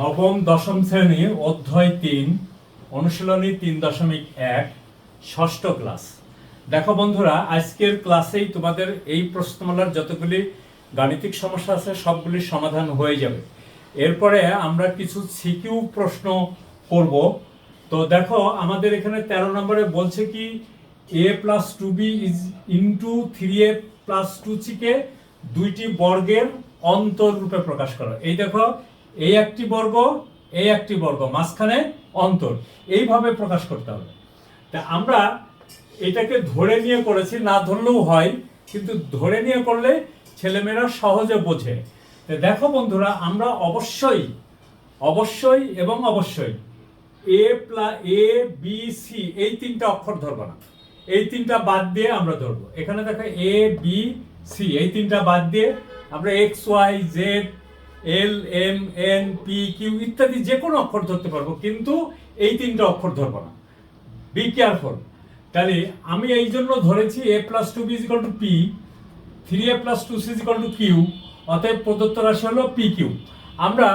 নবম দশম শ্রেণি, অধ্যায় তিন, অনুশীলনী তিন দশমিক এক, ষষ্ঠ ক্লাস। দেখো বন্ধুরা, আজকের ক্লাসেই তোমাদের এই প্রশ্নমালার যতগুলি গাণিতিক সমস্যা আছে সবগুলির সমাধান হয়ে যাবে। এরপরে আমরা কিছু সিকিউ প্রশ্ন করব। তো দেখো, আমাদের এখানে তেরো নম্বরে বলছে কি, A plus two B is into three A plus two সিকে দুইটি বর্গের অন্তর রূপে প্রকাশ করো। এই দেখো এই একটি বর্গ, এই একটি বর্গ, মাঝখানে অন্তর। এইভাবে প্রকাশ করতে হবে। তা আমরা এটাকে ধরে নিয়ে করেছি, না ধরলেও হয়, কিন্তু ধরে নিয়ে করলে ছেলেমেয়েরা সহজে বোঝে। দেখো বন্ধুরা, আমরা অবশ্যই অবশ্যই এবং অবশ্যই এ প্লা, এ, বি, সি, এই তিনটা অক্ষর ধরবো না। এই তিনটা বাদ দিয়ে আমরা ধরবো। এখানে দেখো এ, বি, সি, এই তিনটা বাদ দিয়ে আমরা x, y, z l m n p q ইত্যাদি যে কোনো অক্ষর ধরতে পারব, কিন্তু এই তিনটা অক্ষর ধরবো না। বি কেয়ারফুল তাহলে আমি এই জন্য ধরেছি a plus two b is equal to p three a plus two c is equal to q অতএব প্রদত্ত রাশি হলো পি কিউ আমরা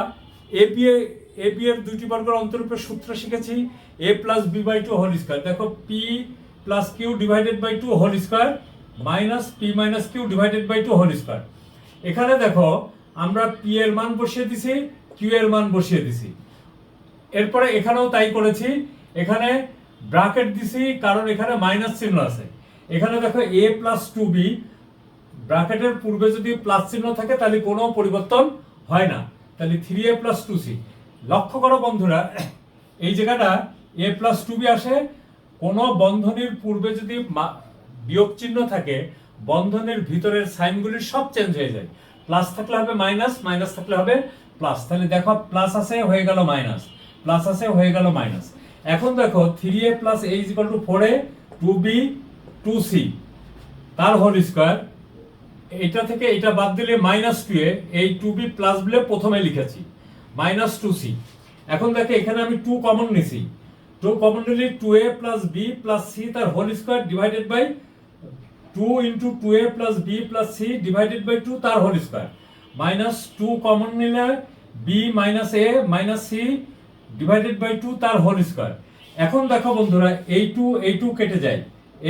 এ বি এ বি এর দুইটি বর্গের অন্তরূপে সূত্র শিখেছি a plus b by two whole square দেখো p plus q divided by two whole square minus p minus q divided by two whole square এখানে দেখো আমরা পি এর মান বসিয়ে দিছি কিউ এর মান বসিয়ে দিছি। এরপরে এখানেও তাই করেছি, এখানে ব্রাকেট দিছি, কারণ এখানে মাইনাস চিহ্ন আছে। এখানে দেখো এ প্লাস টু বি ব্রাকেটের পূর্বে যদি প্লাস চিহ্ন থাকে, তাহলে কোনো পরিবর্তন হয় না। তাহলে three a plus two c লক্ষ্য করো বন্ধুরা, এই জায়গাটা এ প্লাস টু বি আসে, কোনো বন্ধনীর পূর্বে যদি বিয়োগ চিহ্ন থাকে, বন্ধনের ভিতরের সাইনগুলি সব চেঞ্জ হয়ে যায়। প্লাস থাকলে হবে মাইনাস মাইনাস থাকলে হবে প্লাস। তাহলে দেখো প্লাস আছে, হয়ে গেল মাইনাস। প্লাস আছে, হয়ে গেল মাইনাস। এখন দেখো three a plus a is equal to four a two b two c তার হোল স্কোয়ার এটা থেকে এটা বাদ দিলে মাইনাস টু এ এই টু বি প্লাস বলে প্রথমে লিখেছি। মাইনাস টু সি এখন দেখে এখানে আমি টু কমন নিছি। টু কমন নিলে two a plus b plus c তার whole square divided by two into two a plus b plus c divided by two তার whole square minus two common নিলে b minus a minus c divided by two তার whole square এখন দেখো বন্ধুরা, এই two এই two কেটে যায়।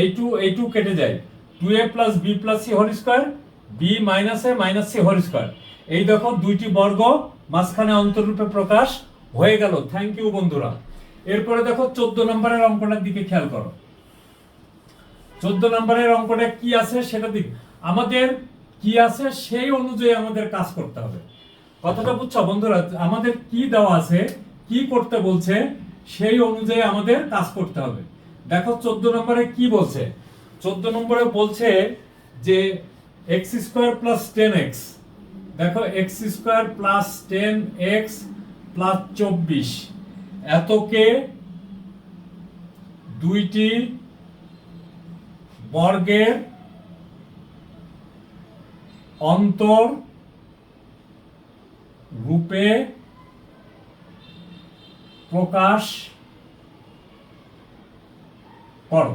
এই টু এই টু কেটে যায়। Two a plus b plus c whole square b minus a minus c whole square এই দেখো দুইটি বর্গ মাঝখানে অন্তরূপে প্রকাশ হয়ে গেল। থ্যাংক ইউ বন্ধুরা। এরপরে দেখো চোদ্দ নম্বরের অঙ্কটার দিকে খেয়াল করো। চোদ্দ নম্বরের অঙ্কটা কি আছে সেটা দিক আমাদের কি আছে সেই অনুযায়ী আমাদের কাজ করতে হবে। কথাটা বুঝছ বন্ধুরা? আমাদের কি দেওয়া আছে, কি করতে বলছে, সেই অনুযায়ী আমাদের কাজ করতে হবে। দেখো চোদ্দ নম্বরে কি বলছে? চোদ্দ নম্বরে বলছে যে x square plus ten x দেখো x square plus ten x plus চব্বিশ। এতকে দুইটি বর্গের অন্তর রূপে প্রকাশ করো।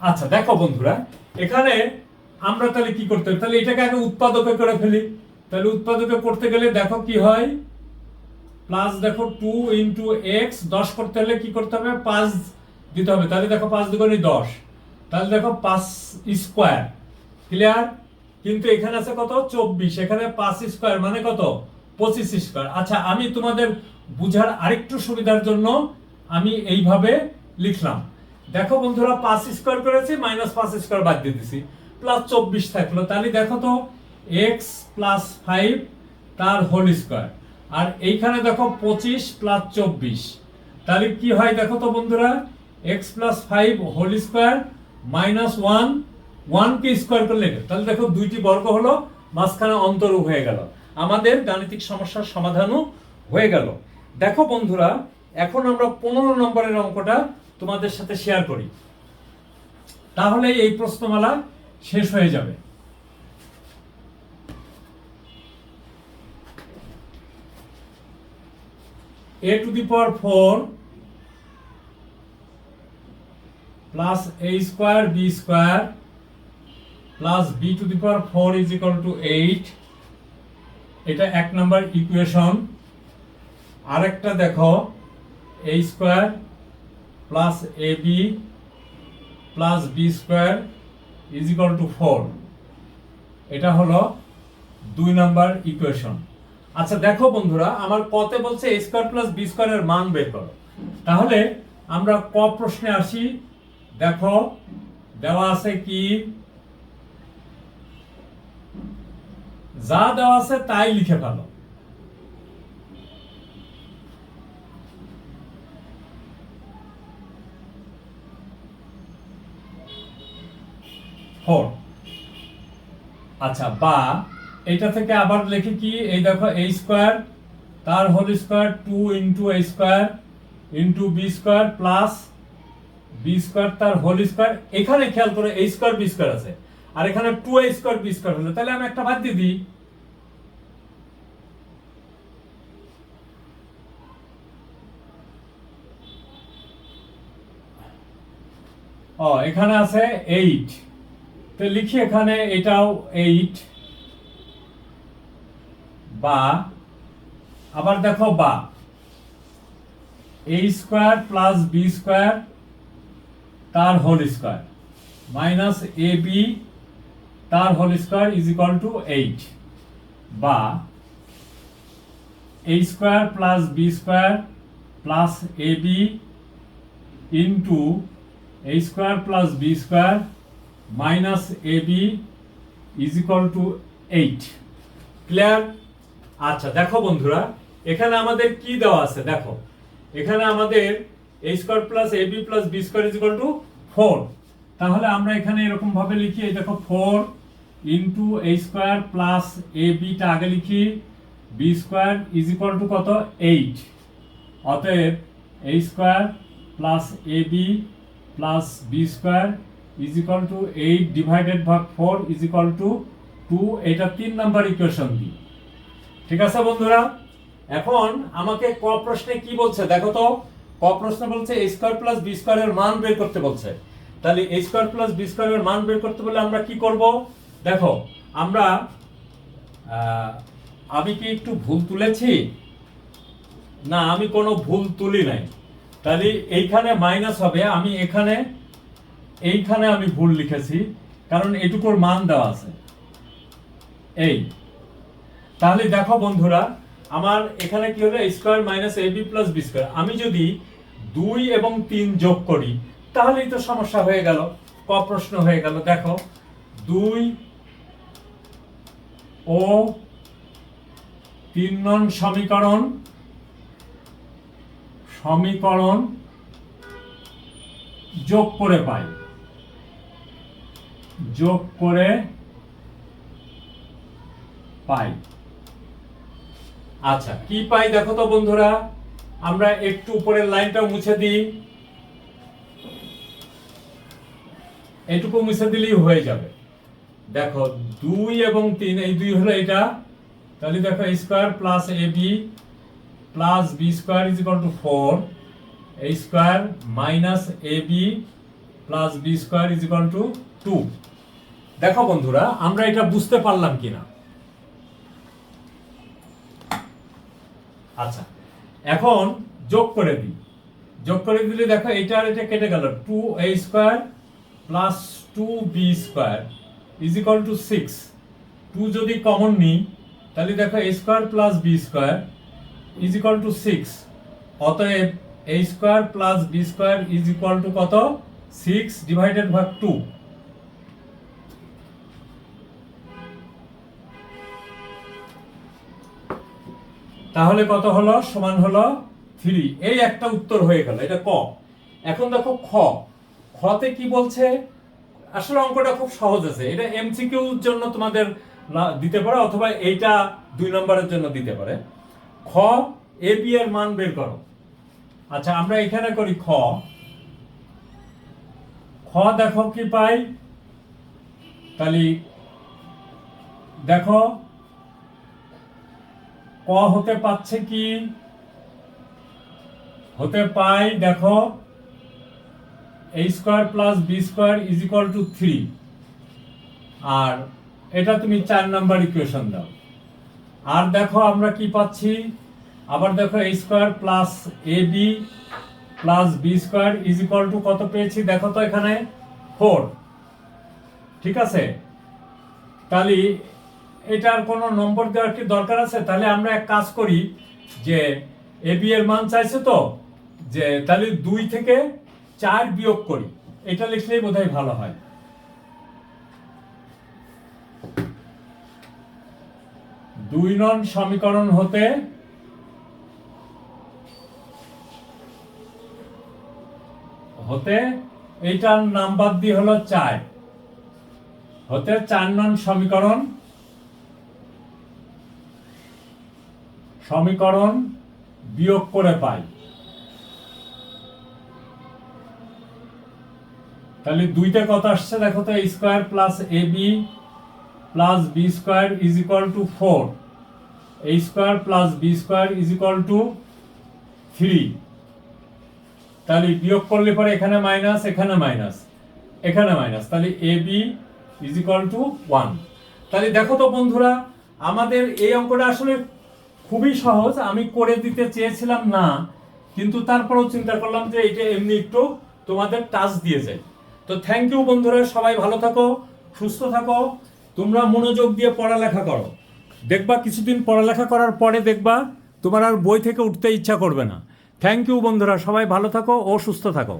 আচ্ছা দেখো বন্ধুরা, এখানে আমরা তাহলে কি করতে তাহলে এটাকে আগে উৎপাদকে করে ফেলি। তাহলে উৎপাদকে করতে গেলে দেখো কি হয়? প্লাস দেখো টু ইন্টু এক্স দশ করতে হলে কি করতে হবে? পাঁচ দিতে হবে। তাহলে দেখো পাঁচ দুগুণে দশ। তাহলে দেখো পাঁচ স্কোয়ার। ক্লিয়ার? কিন্তু এখানে আছে কত? চব্বিশ। এখানে পাঁচ স্কোয়ার মানে কত? পঁচিশ স্কোয়ার। আচ্ছা আমি তোমাদের বুঝার আরেকটু সুবিধার জন্য আমি এইভাবে লিখলাম। দেখো বন্ধুরা, পাঁচ স্কোয়ার করেছি, মাইনাস পাঁচ স্কোয়ার বাদ দিয়ে দিছি। প্লাস চব্বিশ থাকল। তাহলে দেখো তো এক্স প্লাস ফাইভ, তার হোল স্কোয়ার। আর এইখানে দেখো পঁচিশ প্লাস চব্বিশ। তাহলে কি হয় দেখো তো বন্ধুরা? X plus five whole square minus one ওয়ানকে স্কোয়ার করলে তাহলে দেখো দুইটি বর্গ হলো, মাঝখানে অন্তরও হয়ে গেল। আমাদের গাণিতিক সমস্যার সমাধানও হয়ে গেল। দেখো বন্ধুরা, এখন আমরা পনেরো নম্বরের অঙ্কটা তোমাদের সাথে শেয়ার করি। তাহলে এই প্রশ্নমালা শেষ হয়ে যাবে। a to the power 4 plus a square b square plus b to the power 4 is equal to 8 এটা এক নাম্বার ইকুয়েশন আরেকটা দেখো a square plus a b plus b square is equal to four এটা হলো দুই number equation আচ্ছা দেখো বন্ধুরা, আমার কতে বলছে এ স্কোয়ার প্লাস বি স্কোয়ারের মান বের করো। তাহলে আমরা ক প্রশ্নে আসি? দেখো, দেওয়া আছে কি? যা দেওয়া আছে তাই লিখে ফেলো। ফোর। আচ্ছা বা, এটা থেকে আবার লিখি কি? এই দেখো এ স্কোয়ার তার whole square two into a square into b square plus b square তার হোল স্কোয়ার এখানে খেয়াল করে এ স্কোয়ার বি স্কোয়ার আছে। আর এখানে two a square b square হলো। তাহলে আমি একটা বাদ দিয়ে দিই। ও, এখানে আছে এইট তো লিখি এখানে এটাও এইট বা, আবার দেখো বা। A square plus b square তার whole square. Minus a b তার whole square is equal to eight. বা a square plus b square plus a b into a square plus b square minus a b is equal to eight. Clear? আচ্ছা দেখো বন্ধুরা, এখানে আমাদের কি দেওয়া আছে? দেখো, এখানে আমাদের a square plus a b plus b square is equal to four তাহলে আমরা এখানে এরকম ভাবে লিখি, এই দেখো four into a square plus a beta আগে লিখি b square is equal to কত? এইট অতএব a square plus a b plus b square is equal to eight divided ভাগ four is equal to two এটা তিন number equation দিই ঠিক আছে বন্ধুরা? এখন আমাকে ক প্রশ্নে কি বলছে? দেখো তো। ক প্রশ্ন বলছে এ স্কোয়ার প্লাস বি স্কোয়ারের মান বের করতে বলছে। তাহলে এ স্কোয়ার প্লাস বি স্কোয়ারের মান বের করতে বলে আমরা কি করব? দেখো, আমরা আমি কি একটু ভুল তুলেছি? না, আমি কোনো ভুল তুলি নাই। তাহলে এইখানে মাইনাস হবে, আমি এখানে, এইখানে আমি ভুল লিখেছি, কারণ এটুকুর মান দেওয়া আছে। এই। তাহলে দেখো বন্ধুরা, আমার এখানে কি হলো? Square minus a b plus b square আমি যদি দুই এবং তিন যোগ করি, তাহলেই তো সমস্যা হয়ে গেল। ক প্রশ্ন হয়ে গেল, দেখো। দুই ও তিন নং সমীকরণ সমীকরণ যোগ করে পাই। যোগ করে পাই। আচ্ছা কি পাই দেখো তো বন্ধুরা? আমরা একটু উপরের লাইনটা মুছে দিই। এটুকু মুছে দিলেই হয়ে যাবে। দেখো, দুই এবং তিন, এই দুই হলো এটা। তাহলে দেখো square plus a b plus b square is equal to four a square minus a b plus b square is equal to two দেখো বন্ধুরা, আমরা এটা বুঝতে পারলাম কিনা? আচ্ছা। এখন যোগ করে দিই। যোগ করে দিলে দেখো এটা আর এটা কেটে গেল। Two a square plus two b square is equal to six two যদি কমন নিই, তাহলে দেখো a square plus b square is equal to six অতএব a square plus b square is equal to কত? সিক্স ডিভাইডেড ভাগ two তাহলে কত হলো? সমান হলো থ্রি এই একটা উত্তর হয়ে গেল, এটা ক। এখন দেখো খ। খতে কি বলছে? আসলে অঙ্কটা খুব সহজ আছে। এটা এমসিকিউর জন্য তোমাদের দিতে পারে, অথবা এইটা দুই নম্বরের জন্য দিতে পারে। খ এ বি এর মান বের করো। আচ্ছা আমরা এখানে করি খ। খ দেখো কি পাই? তাহলে দেখো ক হতে পাচ্ছে কি? হতে পাই, দেখো a square plus b square is equal to three আর এটা তুমি চার নাম্বার ইকুয়েশন দাও। আর দেখো আমরা কি পাচ্ছি? আবার দেখো a square plus a b plus b square is equal to কত পেয়েছি? দেখো তো এখানে ফোর ঠিক আছে? তাহলে এটার কোনো নম্বর দেওয়ার কি দরকার আছে? তাহলে আমরা এক কাজ করি যে এ বি এর মান চাইছে তো? যে তাহলে দুই থেকে চার বিয়োগ করি। এটা লিখলেই বোধহয় ভালো হয়। দুই নন সমীকরণ হতে হতে এইটার নাম্বার দিয়ে হলো চার। হতে চার নন সমীকরণ সমীকরণ বিয়োগ করে পাই। তাহলে দুইটা কত আসছে, দেখো তো square plus a b plus b square is equal to four a square plus b square is equal to three তাহলে বিয়োগ করলে পরে এখানে মাইনাস এখানে মাইনাস এখানে মাইনাস তাহলে a b is equal to one তাহলে দেখো তো বন্ধুরা, আমাদের এই অঙ্কটা আসলে খুবই সহজ, আমি করে দিতে চেয়েছিলাম না, কিন্তু তারপরেও চিন্তা করলাম যে এটা এমনি একটু তোমাদের টাচ দিয়ে যায় তো থ্যাংক ইউ বন্ধুরা, সবাই ভালো থাকো, সুস্থ থাকো, তোমরা মনোযোগ দিয়ে পড়ালেখা করো। দেখবা কিছুদিন পড়ালেখা করার পরে দেখবা তোমার আর বই থেকে উঠতে ইচ্ছা করবে না। থ্যাংক ইউ বন্ধুরা, সবাই ভালো থাকো ও সুস্থ থাকো।